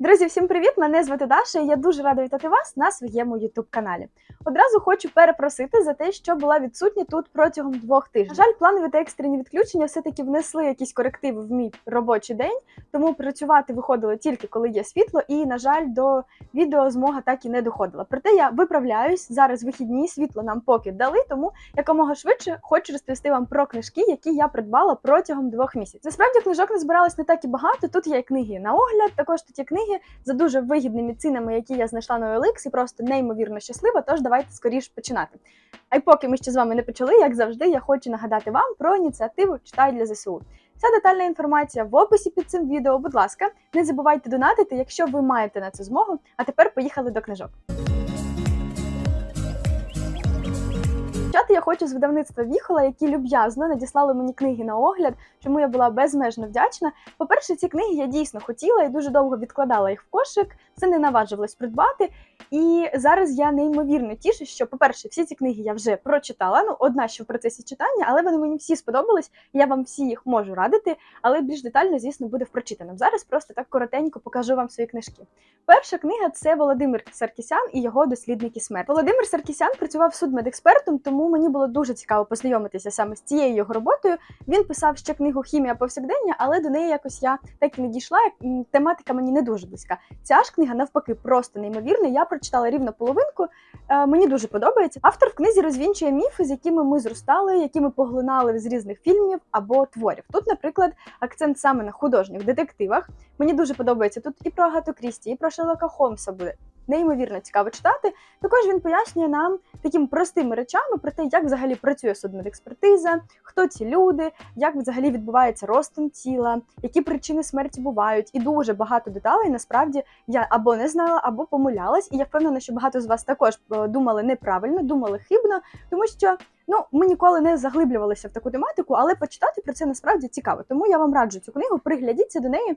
Друзі, всім привіт! Мене звати Даша, і я дуже рада вітати вас на своєму youtube каналі. Одразу хочу перепросити за те, що була відсутня тут протягом двох тижнів. На жаль, планові та екстрені відключення все-таки внесли якісь корективи в мій робочий день, тому працювати виходило тільки коли є світло, і на жаль, до відео змога так і не доходила. Проте я виправляюсь зараз. Вихідні світло нам поки дали, тому якомога швидше хочу розповісти вам про книжки, які я придбала протягом двох місяців. Насправді книжок не збиралось не так і багато. Тут є книги на огляд, також тут є книги за дуже вигідними цінами, які я знайшла на OLX, і просто неймовірно щаслива. Тож давайте скоріш починати. А й поки ми ще з вами не почали, як завжди, я хочу нагадати вам про ініціативу Читай для ЗСУ. Вся детальна інформація в описі під цим відео. Будь ласка, не забувайте донатити, якщо ви маєте на це змогу. А тепер поїхали до книжок. Почати я хочу з видавництва Віхола, які люб'язно надіслали мені книги на огляд, чому я була безмежно вдячна. По-перше, ці книги я дійсно хотіла і дуже довго відкладала їх в кошик, все не наважилось придбати. І зараз я неймовірно тішу, що, по-перше, всі ці книги я вже прочитала. Ну, одна ще в процесі читання, але вони мені всі сподобались. Я вам всі їх можу радити, але більш детально, звісно, буде в прочитаному. Зараз просто так коротенько покажу вам свої книжки. Перша книга це Володимир Саркісян і його дослідники смерті. Володимир Саркісян працював судмедекспертом, тому мені було дуже цікаво познайомитися саме з цією його роботою. Він писав ще книгу Хімія повсякдення, але до неї якось я так і не дійшла. Тематика мені не дуже близька. Ця ж книга навпаки просто неймовірна. Я прочитала рівно половинку. Е, мені дуже подобається. Автор в книзі розвінчує міфи, з якими ми зростали, які ми поглинали з різних фільмів або творів. Тут, наприклад, акцент саме на художніх детективах. Мені дуже подобається тут і про Агату Крісті, і про Шерлока Холмса буде. Неймовірно цікаво читати. Також він пояснює нам такими простими речами про те, як взагалі працює судмедекспертиза, хто ці люди, як взагалі відбувається розтин тіла, які причини смерті бувають, і дуже багато деталей. Насправді я або не знала, або помилялась, і я впевнена, що багато з вас також е, думали неправильно, думали хибно, тому що. Ну, ми ніколи не заглиблювалися в таку тематику, але почитати про це насправді цікаво. Тому я вам раджу цю книгу, приглядіться до неї.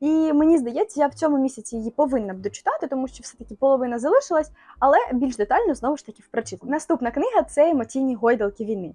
І мені здається, я в цьому місяці її повинна б дочитати, тому що все-таки половина залишилась, але більш детально знову ж таки в прочитанні. Наступна книга це емоційні гойдалки війни.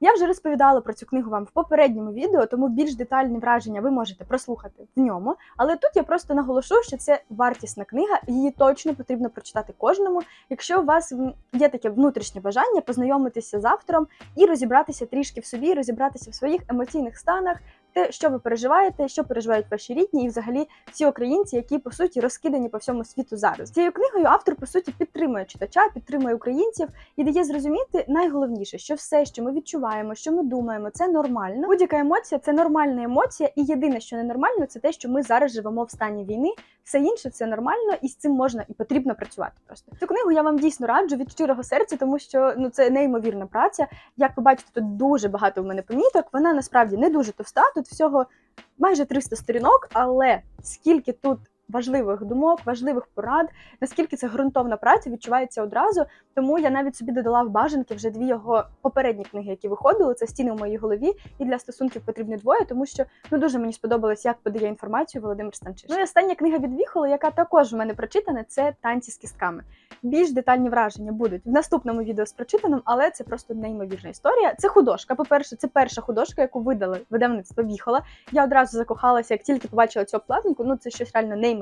Я вже розповідала про цю книгу вам в попередньому відео, тому більш детальні враження ви можете прослухати в ньому. Але тут я просто наголошу, що це вартісна книга, її точно потрібно прочитати кожному, якщо у вас є таке внутрішнє бажання познайомитися з автором і розібратися трішки в собі, розібратися в своїх емоційних станах, те, що ви переживаєте, що переживають ваші рідні, і взагалі всі українці, які по суті розкидані по всьому світу зараз. Цією книгою автор по суті підтримує читача, підтримує українців і дає зрозуміти найголовніше, що все, що ми відчуваємо, що ми думаємо, це нормально. Будь-яка емоція це нормальна емоція, і єдине, що ненормально, це те, що ми зараз живемо в стані війни. Все інше це нормально, і з цим можна і потрібно працювати. Просто цю книгу я вам дійсно раджу від щирого серця, тому що ну це неймовірна праця. Як ви бачите, тут дуже багато в мене поміток. Вона насправді не дуже товста. Тут всього майже 300 сторінок, але скільки тут важливих думок, важливих порад, наскільки це ґрунтовна праця відчувається одразу. Тому я навіть собі додала в бажанки вже дві його попередні книги, які виходили. Це стіни в моїй голові, і для стосунків потрібні двоє, тому що ну дуже мені сподобалось, як подає інформацію Володимир Станчиш. Ну і остання книга від Віхола, яка також в мене прочитана, це танці з кістками. Більш детальні враження будуть в наступному відео з прочитаним, але це просто неймовірна історія. Це художка. По-перше, це перша художка, яку видали видавництво Віхола. Я одразу закохалася, як тільки побачила цю обкладинку. Ну це щось реально неймовірне.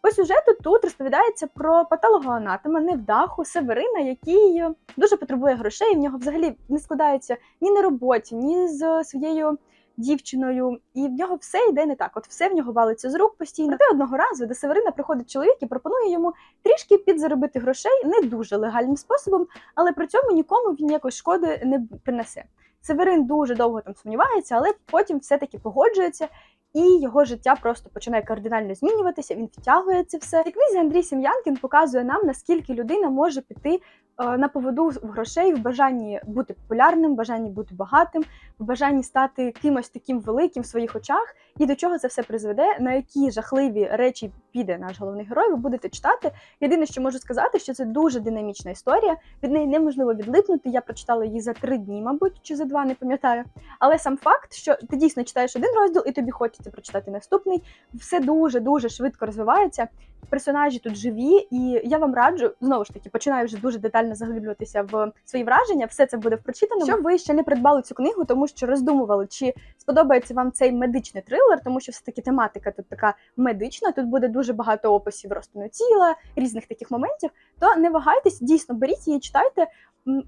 По сюжету тут розповідається про патологоанатома, невдаху Северина, який дуже потребує грошей. В нього взагалі не складається ні на роботі, ні з своєю дівчиною, і в нього все йде не так. От все в нього валиться з рук постійно. Проте одного разу до Северина приходить чоловік і пропонує йому трішки підзаробити грошей не дуже легальним способом, але при цьому нікому він якось шкоди не принесе. Северин дуже довго там сумнівається, але потім все-таки погоджується. І його життя просто починає кардинально змінюватися. Він втягує це все. В книзі Андрій Сім'янкін показує нам, наскільки людина може піти на поводу в грошей в бажанні бути популярним, в бажанні бути багатим, в бажанні стати кимось таким великим в своїх очах, і до чого це все призведе, на які жахливі речі піде наш головний герой. Ви будете читати. Єдине, що можу сказати, що це дуже динамічна історія. Від неї неможливо відлипнути. Я прочитала її за три дні, мабуть, чи за два, не пам'ятаю. Але сам факт, що ти дійсно читаєш один розділ, і тобі хочеться прочитати наступний, все дуже дуже швидко розвивається. Персонажі тут живі, і я вам раджу знову ж таки починаю вже дуже детально заглиблюватися в свої враження. Все це буде в прочитаному. Що ви ще не придбали цю книгу, тому що роздумували, чи сподобається вам цей медичний трилер, тому що все таки тематика тут така медична. Тут буде дуже багато описів розтину тіла, різних таких моментів. То не вагайтесь, дійсно беріть її, читайте.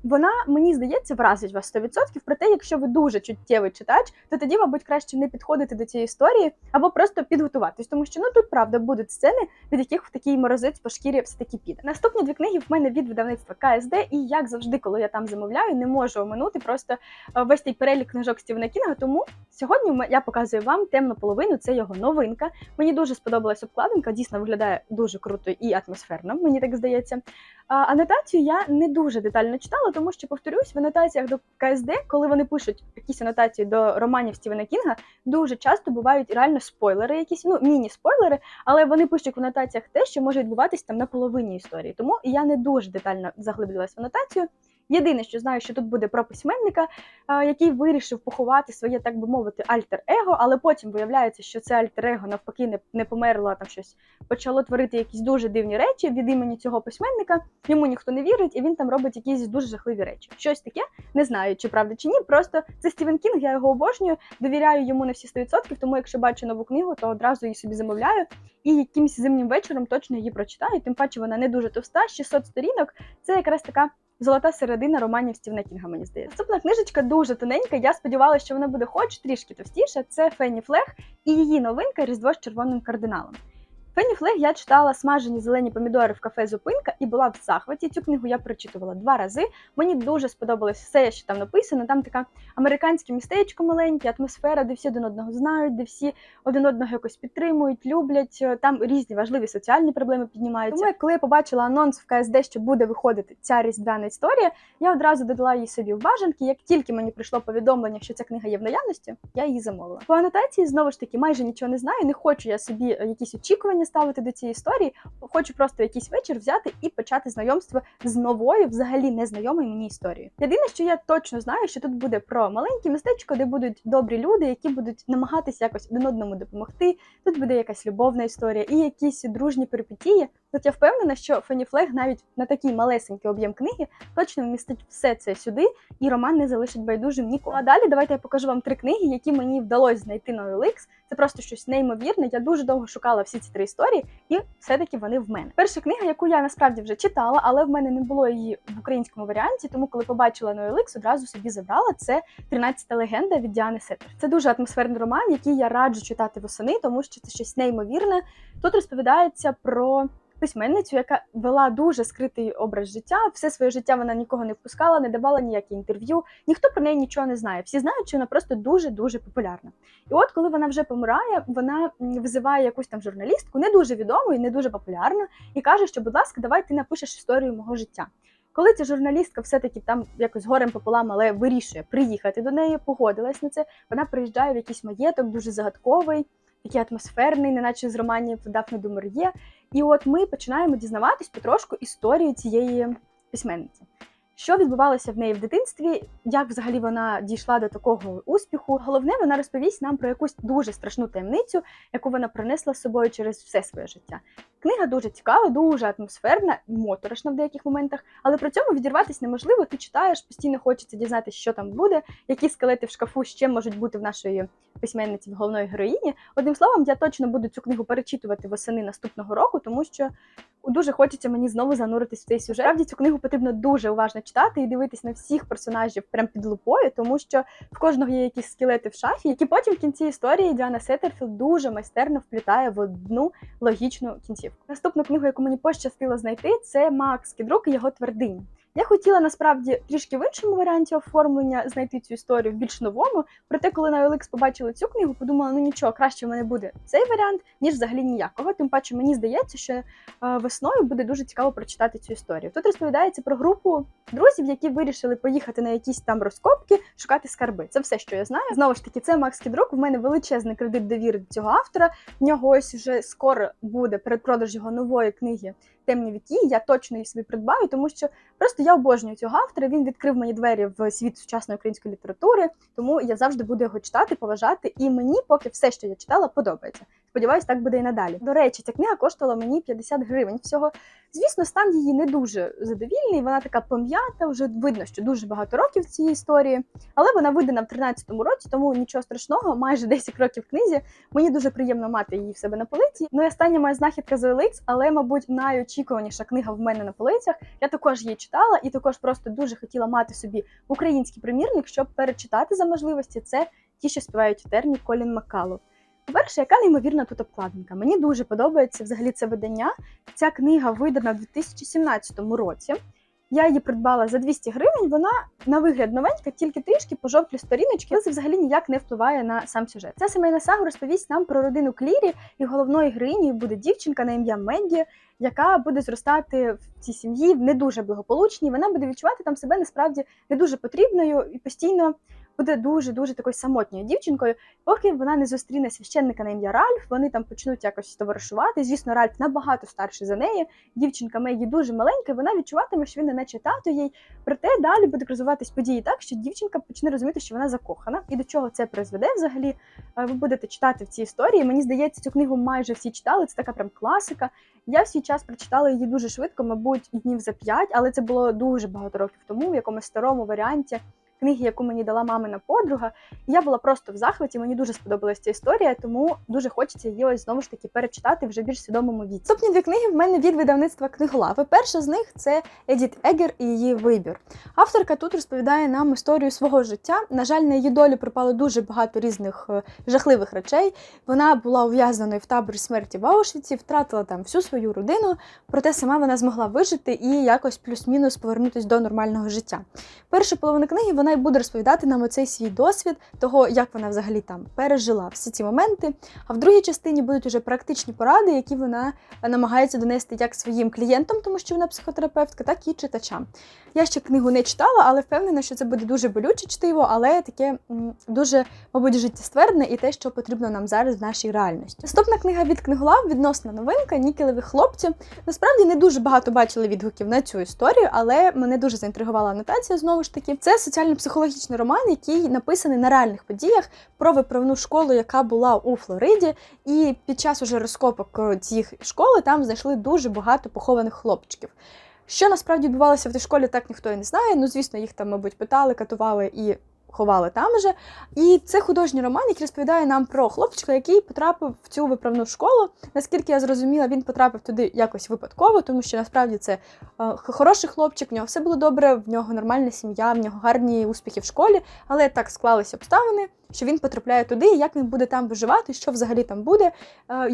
Вона мені здається вразить вас 100%. Проте, якщо ви дуже чуттєвий читач, то тоді, мабуть, краще не підходити до цієї історії або просто підготуватись, тому що ну тут правда будуть сцени, від яких в такий морозець по шкірі все таки піде. Наступні дві книги в мене від видавництва КСД, і як завжди, коли я там замовляю, не можу оминути просто е, весь цей перелік книжок Стівена Кінга. Тому сьогодні я показую вам темну половину. Це його новинка. Мені дуже сподобалась обкладинка, дійсно виглядає дуже круто і атмосферно, мені так здається. Анотацію я не дуже детально читала, тому що повторюсь, в анотаціях до КСД, коли вони пишуть якісь анотації до романів Стівена Кінга, дуже часто бувають реально спойлери, якісь ну міні-спойлери, але вони пишуть в анотаціях те, що може відбуватись там на половині історії. Тому я не дуже детально заглиблювалася в анотацію. Єдине, що знаю, що тут буде про письменника, який вирішив поховати своє, так би мовити, альтер-его, але потім виявляється, що це альтер-его навпаки не, не померло, а там щось почало творити якісь дуже дивні речі від імені цього письменника. Йому ніхто не вірить, і він там робить якісь дуже жахливі речі. Щось таке не знаю, чи правда чи ні. Просто це Стівен Кінг, я його обожнюю, довіряю йому на всі 100%, тому якщо бачу нову книгу, то одразу її собі замовляю. І якимось зимнім вечором точно її прочитаю. Тим паче вона не дуже товста, 600 сторінок. Це якраз така. Золота середина романів Стівна Кінга, мені здається. Наступна книжечка дуже тоненька. Я сподівалася, що вона буде хоч трішки товстіша. Це Фенні Флех і її новинка Різдво з червоним кардиналом. Фенні Флег я читала смажені зелені помідори в кафе Зупинка і була в захваті. Цю книгу я прочитувала два рази. Мені дуже сподобалось все, що там написано. Там така американське містечко маленьке, атмосфера, де всі один одного знають, де всі один одного якось підтримують, люблять. Там різні важливі соціальні проблеми піднімаються. Тому, коли я побачила анонс в КСД, що буде виходити ця різдвяна історія, я одразу додала її собі в бажанки. Як тільки мені прийшло повідомлення, що ця книга є в наявності, я її замовила. По анотації знову ж таки майже нічого не знаю. Не хочу я собі е, якісь очікування ставити до цієї історії. Хочу просто якийсь вечір взяти і почати знайомство з новою, взагалі незнайомою мені історією. Єдине, що я точно знаю, що тут буде про маленьке містечко, де будуть добрі люди, які будуть намагатися якось один одному допомогти. Тут буде якась любовна історія і якісь дружні перипетії. От я впевнена, що Фенні Флег навіть на такий малесенький об'єм книги точно вмістить все це сюди, і роман не залишить байдужим нікого. А далі давайте я покажу вам три книги, які мені вдалося знайти на OLX. Це просто щось неймовірне. Я дуже довго шукала всі ці три історії, і все-таки вони в мене. Перша книга, яку я насправді вже читала, але в мене не було її в українському варіанті, тому коли побачила на одразу собі забрала. Це 13-та легенда від Діани Сетер. Це дуже атмосферний роман, який я раджу читати восени, тому що це щось неймовірне. Тут розповідається про письменницю, яка вела дуже скритий образ життя. Все своє життя вона нікого не впускала, не давала ніякі інтерв'ю. Ніхто про неї нічого не знає. Всі знають, що вона просто дуже дуже популярна. І от, коли вона вже помирає, вона визиває якусь там журналістку, не дуже відому і не дуже популярну, і каже, що, будь ласка, давай ти напишеш історію мого життя. Коли ця журналістка все-таки там якось горем пополам, але вирішує приїхати до неї, погодилась на це. Вона приїжджає в якийсь маєток, дуже загадковий, такий атмосферний, неначе з романів Дафни Maurier. І от ми починаємо дізнаватись потрошку історію цієї письменниці. Що відбувалося в неї в дитинстві, як взагалі вона дійшла до такого успіху? Головне, вона розповість нам про якусь дуже страшну таємницю, яку вона пронесла з собою через все своє життя. Книга дуже цікава, дуже атмосферна, моторошна в деяких моментах, але при цьому відірватися неможливо. Ти читаєш, постійно хочеться дізнатися, що там буде, які скелети в шкафу ще можуть бути в нашої письменниці в головної героїні. Одним словом, я точно буду цю книгу перечитувати восени наступного року, тому що дуже хочеться мені знову зануритись в цей сюжет. Правді цю книгу потрібно дуже уважно читати і дивитись на всіх персонажів прям під лупою, тому що в кожного є якісь скелети в шафі, які потім в кінці історії Діана Сеттерфілд дуже майстерно вплітає в одну логічну кінцівку. Наступну книгу, яку мені пощастило знайти, це Макс Кідрук і його твердині. Я хотіла насправді трішки в іншому варіанті оформлення знайти цю історію в більш новому. Проте, коли на OLX побачила цю книгу, подумала, ну нічого, краще в мене буде цей варіант, ніж взагалі ніякого. Тим паче мені здається, що е, весною буде дуже цікаво прочитати цю історію. Тут розповідається про групу друзів, які вирішили поїхати на якісь там розкопки, шукати скарби. Це все, що я знаю. Знову ж таки, це Макс Кідрук. У мене величезний кредит довіри до цього автора. В нього ось уже скоро буде передпродаж його нової книги Темні віки. Я точно її собі придбаю, тому що просто я обожнюю цього автора. Він відкрив мені двері в світ сучасної української літератури, тому я завжди буду його читати, поважати. І мені поки все, що я читала, подобається. Сподіваюсь, так буде і надалі. До речі, ця книга коштувала мені 50 гривень всього. Звісно, стан її не дуже задовільний. Вона така пом'ята, вже видно, що дуже багато років цієї історії. Але вона видана в 13-му році, тому нічого страшного, майже 10 років в книзі. Мені дуже приємно мати її в себе на полиці. Ну і остання моя знахідка з OLX, але, мабуть, найочікуваніша книга в мене на полицях. Я також її читала і також просто дуже хотіла мати собі український примірник, щоб перечитати за можливості. Це ті, що співають у терні Колін Маккалу. По-перше, яка неймовірна тут обкладинка. Мені дуже подобається взагалі це видання. Ця книга видана в 2017 році. Я її придбала за 200 гривень. Вона на вигляд новенька, тільки трішки пожовклі сторіночки, але це взагалі ніяк не впливає на сам сюжет. Ця сімейна сага розповість нам про родину Клірі, і головною героїнею буде дівчинка на ім'я Менді, яка буде зростати в цій сім'ї в не дуже благополучній. Вона буде відчувати там себе насправді не дуже потрібною і постійно буде дуже дуже такою самотньою дівчинкою, поки вона не зустріне священника на ім'я Ральф. Вони там почнуть якось товаришувати. Звісно, Ральф набагато старший за неї. Дівчинка Мегі дуже маленька, і вона відчуватиме, що він не наче тато їй. Проте далі будуть розвиватись події так, що дівчинка почне розуміти, що вона закохана, і до чого це призведе взагалі. е, Ви будете читати в цій історії. Мені здається, цю книгу майже всі читали. Це така прям класика. Я в свій час прочитала її дуже швидко, мабуть, днів за п'ять, але це було дуже багато років тому, в якомусь старому варіанті книги, яку мені дала мамина подруга. І я була просто в захваті. Мені дуже сподобалася ця історія, тому дуже хочеться її ось знову ж таки перечитати вже більш свідомому віці. Наступні дві книги в мене від видавництва книголави. Перша з них це Едіт Егер і її вибір. Авторка тут розповідає нам історію свого життя. На жаль, на її долю припало дуже багато різних е, жахливих речей. Вона була ув'язненою в таборі смерті в Аушвіці, втратила там всю свою родину, проте сама вона змогла вижити і якось плюс-мінус повернутися до нормального життя. Перша половина книги вона й буде розповідати нам оцей свій досвід, того, як вона взагалі там пережила всі ці моменти. А в другій частині будуть уже практичні поради, які вона намагається донести як своїм клієнтам, тому що вона психотерапевтка, так і читачам. Я ще книгу не читала, але впевнена, що це буде дуже болюче чтиво, але таке дуже, мабуть, життєстверне і те, що потрібно нам зараз в нашій реальності. Наступна книга від книголав відносна новинка Нікелеві хлопці. Насправді не дуже багато бачили відгуків на цю історію, але мене дуже заінтригувала анотація знову ж таки. Це соціально-психологічний роман, який написаний на реальних подіях про виправну школу, яка була у Флориді. І під час уже розкопок цих цієї школи там знайшли дуже багато похованих хлопчиків. Що насправді відбувалося в тій школі, так ніхто і не знає. Ну, звісно, їх там, мабуть, питали, катували і ховали там же. І це художній роман, який розповідає нам про хлопчика, який потрапив в цю виправну школу. Наскільки я зрозуміла, він потрапив туди якось випадково, тому що насправді це е, хороший хлопчик, в нього все було добре, в нього нормальна сім'я, в нього гарні успіхи в школі, але так склалися обставини, що він потрапляє туди, як він буде там виживати, що взагалі там буде, е,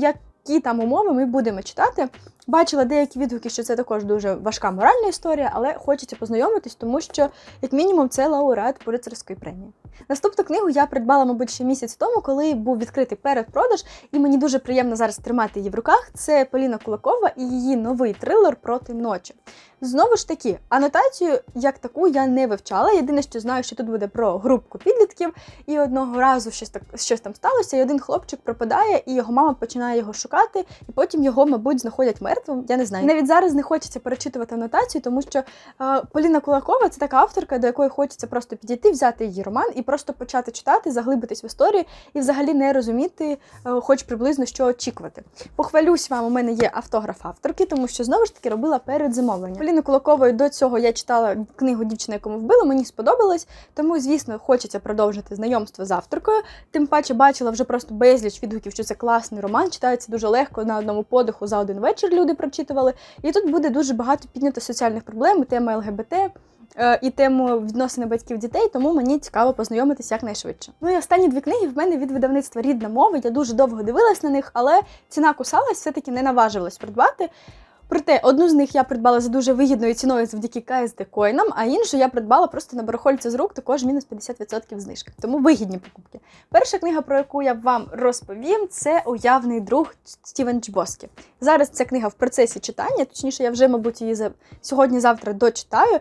які там умови ми будемо читати. Бачила деякі відгуки, що це також дуже важка моральна історія, але хочеться познайомитись, тому що, як мінімум, це лауреат Пуліцерської премії. Наступну книгу я придбала, мабуть, ще місяць тому, коли був відкритий передпродаж, і мені дуже приємно зараз тримати її в руках. Це Поліна Кулакова і її новий трилер проти ночі. Знову ж таки, анотацію як таку я не вивчала. Єдине, що знаю, що тут буде про групку підлітків, і одного разу щось так щось там сталося, і один хлопчик пропадає, і його мама починає його шукати, і потім його, мабуть, знаходять мертвим. Я не знаю. Навіть зараз не хочеться перечитувати анотацію, тому що е, Поліна Кулакова це така авторка, до якої хочеться просто підійти, взяти її роман і просто почати читати, заглибитись в історію і взагалі не розуміти, е, хоч приблизно що очікувати. Похвалюсь вам, у мене є автограф авторки, тому що знову ж таки робила передзамовлення. Поліни Кулакової до цього я читала книгу Дівчина, якому вбили, мені сподобалось, тому, звісно, хочеться продовжити знайомство з авторкою. Тим паче бачила вже просто безліч відгуків, що це класний роман, читається дуже легко на одному подиху за один вечір. Люди прочитували. І тут буде дуже багато піднято соціальних проблем, тема ЛГБТ. Е, І тему відносини батьків дітей, тому мені цікаво познайомитися якнайшвидше. Ну і останні дві книги в мене від видавництва рідна мова. Я дуже довго дивилась на них, але ціна кусалась, все-таки не наважувалась придбати. Проте одну з них я придбала за дуже вигідною ціною завдяки KSD коїнам, а іншу я придбала просто на барахольці з рук, також мінус 50% знижки. Тому вигідні покупки. Перша книга, про яку я вам розповім, це уявний друг Стівен Чбоскі. Зараз ця книга в процесі читання, точніше, я вже, мабуть, її за сьогодні-завтра дочитаю.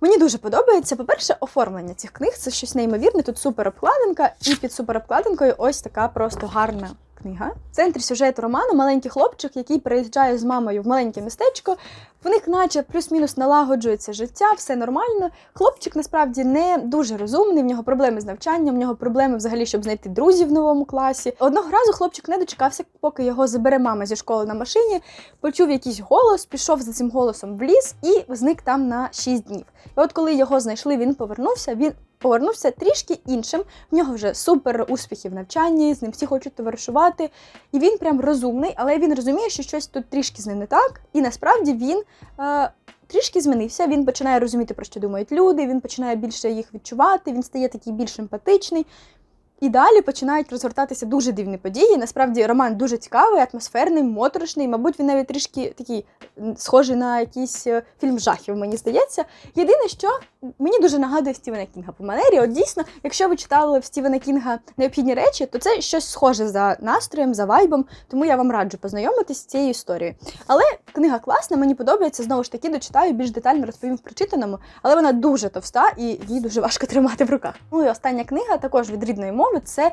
Мені дуже подобається. По-перше, оформлення цих книг це щось неймовірне. Тут супер обкладинка, і під супер обкладинкою ось така просто гарна книга. В центрі сюжету роману маленький хлопчик, який переїжджає з мамою в маленьке містечко. В них, наче плюс-мінус налагоджується життя, все нормально. Хлопчик насправді не дуже розумний. В нього проблеми з навчанням, в нього проблеми взагалі, щоб знайти друзів в новому класі. Одного разу хлопчик не дочекався, поки його забере мама зі школи на машині. Почув якийсь голос, пішов за цим голосом в ліс і зник там на 6 днів. І от коли його знайшли, він повернувся. Він повернувся трішки іншим. В нього вже супер успіхи в навчанні, з ним всі хочуть товаришувати. І він прям розумний, але він розуміє, що щось тут трішки з ним не так. І насправді він. Е, Трішки змінився, він починає розуміти, про що думають люди, він починає більше їх відчувати, він стає такий більш емпатичний. І далі починають розгортатися дуже дивні події. Насправді роман дуже цікавий, атмосферний, моторошний. Мабуть, він навіть трішки такий схожий на якийсь е, фільм жахів, мені здається. Єдине, що мені дуже нагадує Стівена Кінга по манері. От дійсно, якщо ви читали в Стівена Кінга необхідні речі, то це щось схоже за настроєм, за вайбом, тому я вам раджу познайомитись з цією історією. Але книга класна, мені подобається. Знову ж таки, дочитаю більш детально розповім в прочитаному, але вона дуже товста і її дуже важко тримати в руках. Ну і остання книга також від рідної мови. Це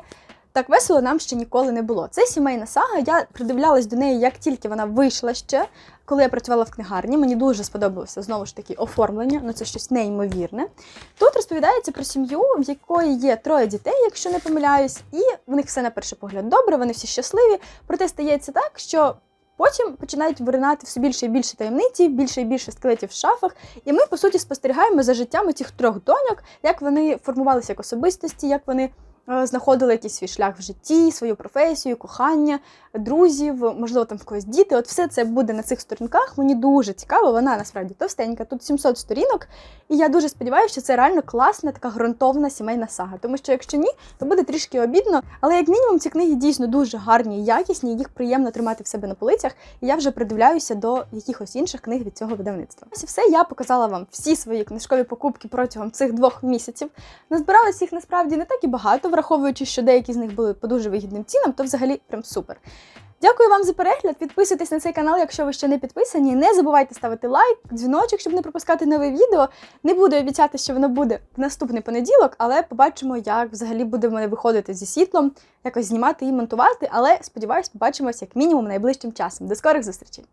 так весело нам ще ніколи не було. Це сімейна сага. Я придивлялась до неї, як тільки вона вийшла ще. Коли я працювала в книгарні, мені дуже сподобалося знову ж таки оформлення. Ну це щось неймовірне. Тут розповідається про сім'ю, в якої є троє дітей, якщо не помиляюсь, і в них все на перший погляд добре, вони всі щасливі. Проте стається так, що Потім починають виринати все більше і більше таємниці, більше і більше скелетів в шафах. І ми, по суті, спостерігаємо за життям цих трьох доньок, як вони формувалися як особистості, як вони знаходили якийсь свій шлях в житті, свою професію, кохання, друзів, можливо, там в когось діти. От все це буде на цих сторінках. Мені дуже цікаво, вона насправді товстенька. Тут 700 сторінок, і я дуже сподіваюся, що це реально класна, така ґрунтовна сімейна сага. Тому що якщо ні, то буде трішки обідно. Але як мінімум ці книги дійсно дуже гарні і якісні, їх приємно тримати в себе на полицях. І я вже придивляюся до якихось інших книг від цього видавництва. Ось і все. Я показала вам всі свої книжкові покупки протягом цих двох місяців. Назбиралось їх насправді не так і багато, враховуючи, що деякі з них були по дуже вигідним цінам, то взагалі прям супер. Дякую вам за перегляд. Підписуйтесь на цей канал, якщо ви ще не підписані. Не забувайте ставити лайк, дзвіночок, щоб не пропускати нове відео. Не буду обіцяти, що воно буде в наступний понеділок, але побачимо, як взагалі буде в мене виходити зі світлом, якось знімати і монтувати. Але сподіваюсь, побачимось як мінімум найближчим часом. До скорих зустрічей!